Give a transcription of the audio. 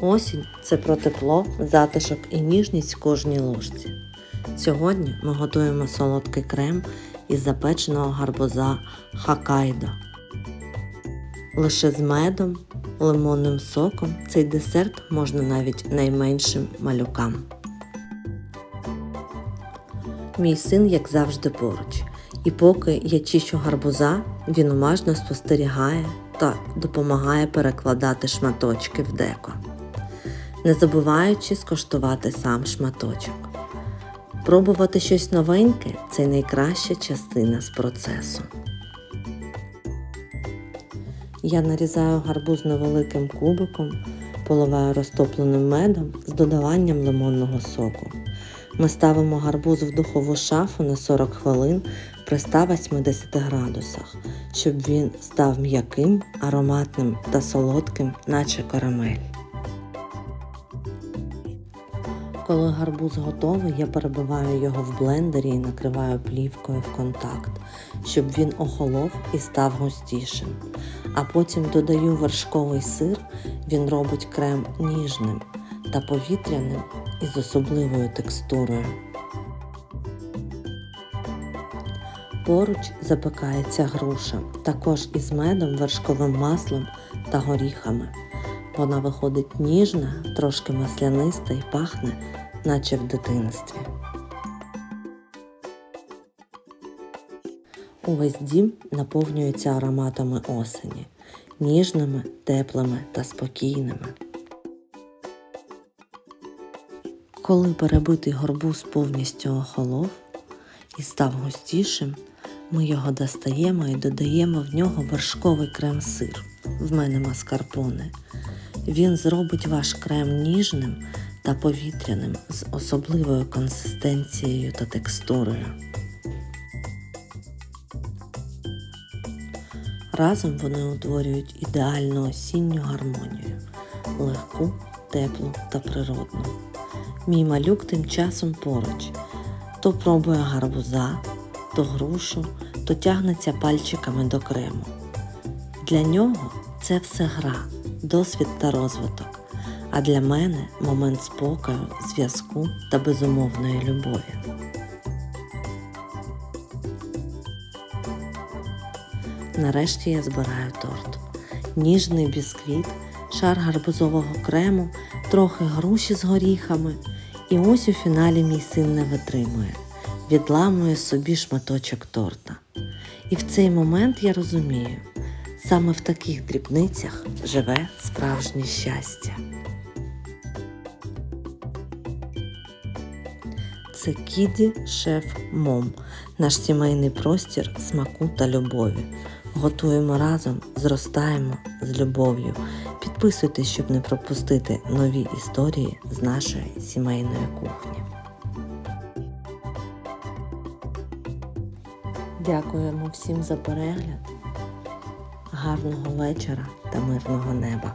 Осінь це про тепло, затишок і ніжність в кожній ложці. Сьогодні ми готуємо солодкий крем із запеченого гарбуза Хакайдо. Лише з медом, лимонним соком цей десерт можна навіть найменшим малюкам. Мій син, як завжди, поруч. І поки я чищу гарбуза, він уважно спостерігає та допомагає перекладати шматочки в деко, не забуваючи скоштувати сам шматочок. Пробувати щось новеньке це найкраща частина з процесу. Я нарізаю гарбуз невеликим кубиком, поливаю розтопленим медом з додаванням лимонного соку. Ми ставимо гарбуз в духову шафу на 40 хвилин при 180 градусах, щоб він став м'яким, ароматним та солодким, наче карамель. Коли гарбуз готовий, я перебиваю його в блендері і накриваю плівкою в контакт, щоб він охолов і став густішим. А потім додаю вершковий сир, він робить крем ніжним та повітряним із особливою текстурою. Поруч запекається груша, також із медом, вершковим маслом та горіхами. Вона виходить ніжна, трошки масляниста і пахне, наче в дитинстві. Увесь дім наповнюється ароматами осені, ніжними, теплими та спокійними. Коли перебитий горбуз повністю охолов і став густішим, ми його достаємо і додаємо в нього вершковий крем-сир. В мене маскарпоне. Він зробить ваш крем ніжним та повітряним з особливою консистенцією та текстурою. Разом вони утворюють ідеальну осінню гармонію, легку, теплу та природну. Мій малюк тим часом поруч. То пробує гарбуза, то грушу, то тягнеться пальчиками до крему. Для нього це все гра, досвід та розвиток, а для мене момент спокою, зв'язку та безумовної любові. Нарешті я збираю торт. Ніжний бісквіт, шар гарбузового крему, трохи груші з горіхами. І ось у фіналі мій син не витримує, відламує собі шматочок торта. І в цей момент я розумію, саме в таких дрібницях живе справжнє щастя. Це Кіді Шеф Мом, наш сімейний простір смаку та любові. Готуємо разом, зростаємо з любов'ю. Підписуйтесь, щоб не пропустити нові історії з нашої сімейної кухні. Дякуємо всім за перегляд. Гарного вечора та мирного неба!